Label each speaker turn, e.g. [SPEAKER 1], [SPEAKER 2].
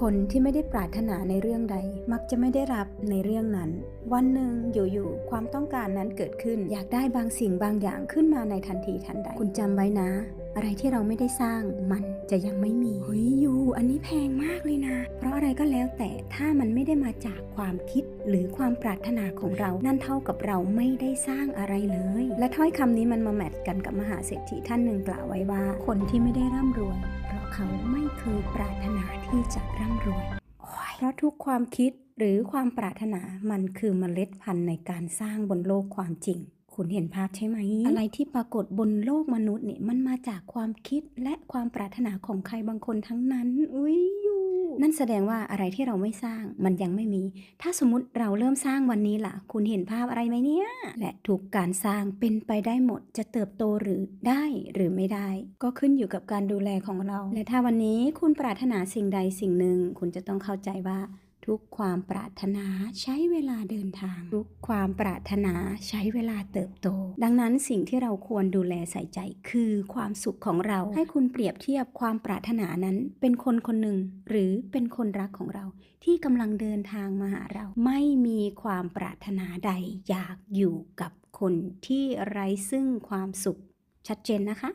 [SPEAKER 1] คนที่ไม่ได้ปรารถนาในเรื่องใด มักจะไม่ได้รับในเรื่องนั้น วันหนึ่งอยู่ๆความต้องการนั้นเกิดขึ้น อยากได้บางสิ่งบางอย่างขึ้นมาในทันทีทันใด คุณจำไว้นะ อะไรที่เราไม่ได้สร้างมันจะยังไม่มีเฮ้ยยูอันนี้แพงมากเลยนะ เพราะอะไรก็แล้วแต่ถ้ามันไม่ได้มาจากความคิดหรือความปรารถนาของเรา นั่นเท่ากับเราไม่ได้สร้างอะไรเลย และถ้อยคำนี้มันมาแมทกันกับมหาเศรษฐีท่านหนึ่งกล่าวไว้ว่า คนที่ไม่ได้ร่ำรวย เพราะเขาไม่เคยปรารถนาที่จะร่ำรวย เพราะทุกความคิดหรือความปรารถนามันคือเมล็ดพันธุ์ในการสร้างบนโลกความจริง คุณเห็นภาพใช่ไหม อะไรที่ปรากฏบนโลกมนุษย์เนี่ยมันมาจากความคิดและความปรารถนาของใครบางคนทั้งนั้น อุ้ยอยู่ นั่นแสดงว่าอะไรที่เราไม่สร้างมันยังไม่มี ถ้าสมมติเราเริ่มสร้างวันนี้ล่ะ คุณเห็นภาพอะไรไหมเนี่ย และถูกการสร้างเป็นไปได้หมด จะเติบโตหรือได้หรือไม่ได้ ก็ขึ้นอยู่กับการดูแลของเรา และถ้าวันนี้คุณปรารถนาสิ่งใดสิ่งหนึ่ง คุณจะต้องเข้าใจว่า ทุกความปรารถนาใช้เวลาเดินทาง ทุกความปรารถนาใช้เวลาเติบโต ดังนั้นสิ่งที่เราควรดูแลใส่ใจคือความสุขของเรา ให้คุณเปรียบเทียบความปรารถนานั้น เป็นคนคนหนึ่ง หรือเป็นคนรักของเรา ที่กำลังเดินทางมาหาเรา ไม่มีความปรารถนาใดอยากอยู่กับคนที่ไร้ซึ่งความสุข ชัดเจนนะคะ